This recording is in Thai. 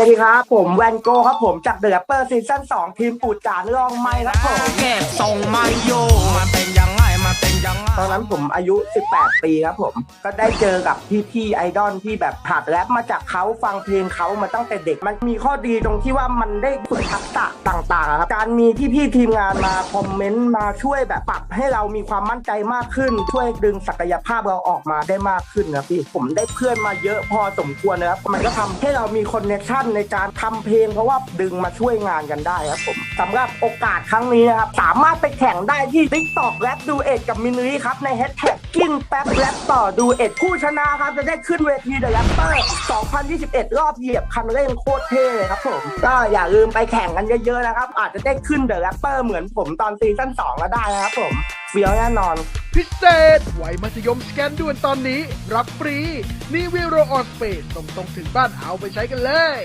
สวัสดีครับ ผมแวนโกครับผมจากเดอะเปอร์ซีซั่น2ทีมปูดการลองไม่ครับผมเก็บทรงมา ตอนนั้นผมอายุ 18 ปีครับผม ก็ได้เจอกับพี่ๆไอดอลที่แบบหัดแรปมาจากเขาฟังเพลงเขามาตั้งแต่เด็ก มันมีข้อดีตรงที่ว่ามันได้ฝึกทักษะต่างๆครับการมีพี่ๆทีมงานมาคอมเมนต์มาช่วยแบบปรับให้เรามีความมั่นใจมากขึ้น ช่วยดึงศักยภาพเราออกมาได้มากขึ้นนะพี่ผมได้เพื่อนมาเยอะพอสมควรนะครับมันก็ทำให้เรามีคอนเนคชั่นในการทำเพลง เพราะว่าดึงมาช่วยงานกันได้ครับผมสำหรับโอกาสครั้งนี้นะครับสามารถไปแข่งได้ที่ TikTok แรปดูเอ็ดกับมินลีครับในแฮชแท็กกินแป๊บแรปต่อดูเอ็ดผู้ชนะครับจะได้ขึ้นเวทีเดอะแรปเปอร์2021 รอบเหยียบคันเร่งโคตรเท่เลยครับผมก็อย่าลืมไปแข่งกันเยอะๆนะครับ อาจจะได้ขึ้นเดอะแรปเปอร์เหมือนผมตอนซีซั่น2ก็ได้นะครับผมเฟี้ยวแน่นอน พิเศษไวยมัธยมสแกนด่วนตอนนี้ รับฟรี นี่วีโรออนสเปซส่งตรงถึงบ้านเอาไปใช้กันเลย